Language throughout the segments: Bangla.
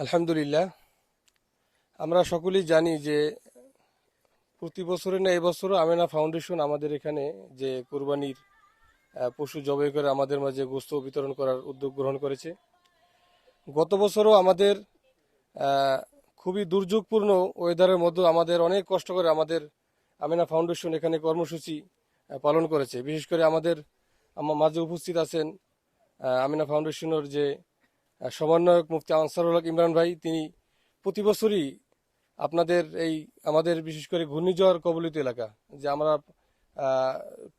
আলহামদুলিল্লাহ, আমরা সকলেই জানি যে প্রতি বছরে না, এবছরও আমেনা ফাউন্ডেশন আমাদের এখানে যে কোরবানির পশু জবাই করে আমাদের মাঝে গোস্ত বিতরণ করার উদ্যোগ গ্রহণ করেছে। গত বছরও আমাদের খুবই দুর্যোগপূর্ণ ওয়েদারের মধ্যে আমাদের অনেক কষ্ট করে আমাদের আমেনা ফাউন্ডেশন এখানে কর্মসূচি পালন করেছে। বিশেষ করে আমাদের, আমার মাঝে উপস্থিত আছেন আমিনা ফাউন্ডেশনের যে সমন্বয়ক মুফতি আনসারুল ইমরান ভাই, তিনি প্রতি বছরই আপনাদের এই আমাদের বিশেষ করে ঘূর্ণিঝড় কবলিত এলাকা, যে আমরা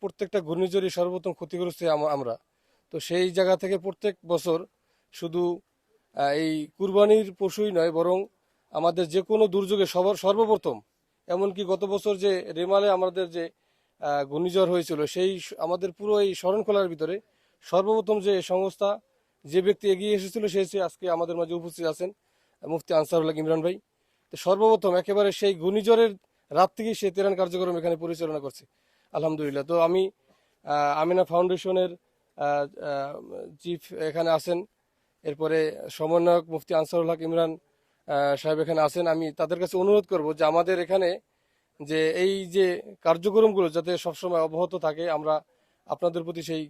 প্রত্যেকটা ঘূর্ণিঝড়ই সর্বোত্তম ক্ষতিগ্রস্ত আমরা। তো সেই জায়গা থেকে প্রত্যেক বছর শুধু এই কুরবানির পশুই নয়, বরং আমাদের যে কোনো দুর্যোগে সবার, সর্বপ্রথম। এমনকি গত বছর যে রেমালে আমাদের যে ঘূর্ণিঝড় হয়েছিল, সেই আমাদের পুরো এই শরণখোলার ভিতরে সর্বপ্রথম যে সংস্থা যে ব্যক্তি এগিয়ে এসেছিল, সে হচ্ছে আজকে আমাদের মাঝে উপস্থিত আছেন মুফতি আনসারুল্লাহ ইমরান ভাই। তো সর্বপ্রথম একেবারে সেই ঘূর্ণিঝড়ের রাত থেকেই সে তেরান কার্যক্রম এখানে পরিচালনা করছে। আলহামদুলিল্লাহ। তো আমি আমিনা ফাউন্ডেশনের চিফ এখানে আছেন। এরপরে সমন্বয়ক মুফতি আনসারুল হক ইমরান সাহেব এখানে আছেন। আমি তাদের কাছে অনুরোধ করব যে আমাদের এখানে যে এই যে কার্যক্রমগুলো যাতে সবসময় অব্যাহত থাকে, আমরা আপনাদের প্রতি সেই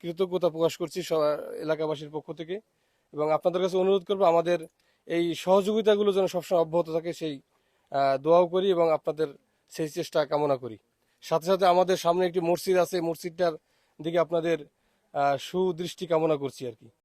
কৃতজ্ঞতা প্রকাশ করছি এলাকাবাসীর পক্ষ থেকে। এবং আপনাদের কাছে অনুরোধ করব, আমাদের এই সহযোগিতাগুলো যেন সবসময় অব্যাহত থাকে, সেই দোয়াও করি এবং আপনাদের সেই চেষ্টা কামনা করি। সাথে সাথে আমাদের সামনে একটি মসজিদ আছে, মসজিদটার দিকে আপনাদের সুদৃষ্টি কামনা করছি আর কি।